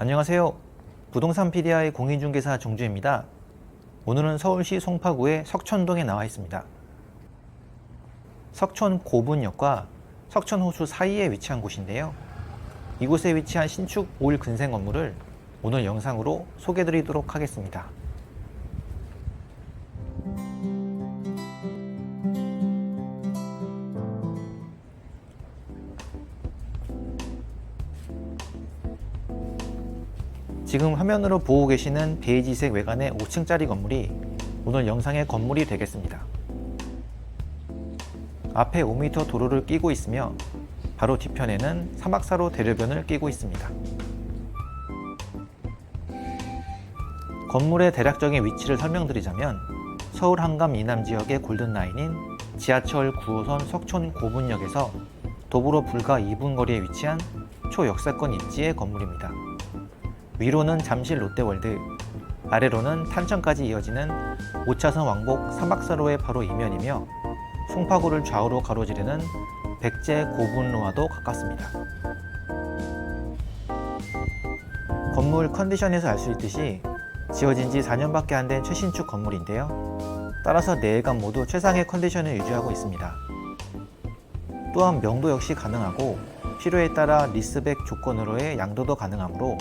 안녕하세요. 부동산 PDI 공인중개사 정주입니다. 오늘은 서울시 송파구의 석천동에 나와 있습니다. 석천 고분역과 석천호수 사이에 위치한 곳인데요. 이곳에 위치한 신축 올 근생 건물을 오늘 영상으로 소개드리도록 하겠습니다. 지금 화면으로 보고 계시는 베이지색 외관의 5층짜리 건물이 오늘 영상의 건물이 되겠습니다. 앞에 5m 도로를 끼고 있으며 바로 뒤편에는 사막사로 대로변을 끼고 있습니다. 건물의 대략적인 위치를 설명드리자면 서울 한강 이남 지역의 골든라인인 지하철 9호선 석촌 고분역에서 도보로 불과 2분 거리에 위치한 초역사권 입지의 건물입니다. 위로는 잠실 롯데월드, 아래로는 탄천까지 이어지는 5차선 왕복 사막사로의 바로 이면이며 송파구를 좌우로 가로지르는 백제 고분로와도 가깝습니다. 건물 컨디션에서 알 수 있듯이 지어진 지 4년밖에 안 된 최신축 건물인데요. 따라서 내외관 모두 최상의 컨디션을 유지하고 있습니다. 또한 명도 역시 가능하고 필요에 따라 리스백 조건으로의 양도도 가능하므로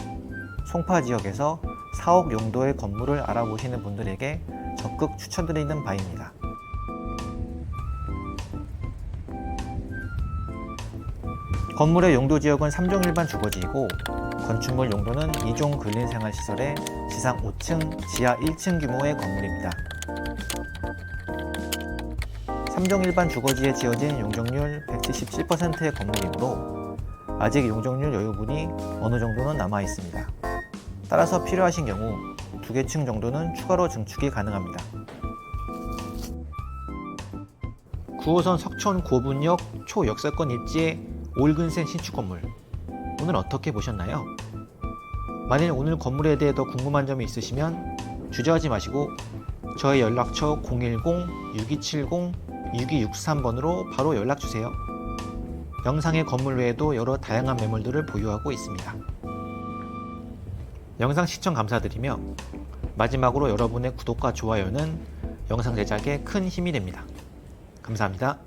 송파 지역에서 4억 용도의 건물을 알아보시는 분들에게 적극 추천드리는 바입니다. 건물의 용도 지역은 3종 일반 주거지이고 건축물 용도는 2종 근린생활시설의 지상 5층, 지하 1층 규모의 건물입니다. 3종 일반 주거지에 지어진 용적률 177%의 건물이므로 아직 용적률 여유분이 어느 정도는 남아 있습니다. 따라서 필요하신 경우 두 개 층 정도는 추가로 증축이 가능합니다. 9호선 석촌 고분역 초역사권 입지의 올근생 신축 건물 오늘 어떻게 보셨나요? 만일 오늘 건물에 대해 더 궁금한 점이 있으시면 주저하지 마시고 저의 연락처 010-6270-6263번으로 바로 연락주세요. 영상의 건물 외에도 여러 다양한 매물들을 보유하고 있습니다. 영상 시청 감사드리며 마지막으로 여러분의 구독과 좋아요는 영상 제작에 큰 힘이 됩니다. 감사합니다.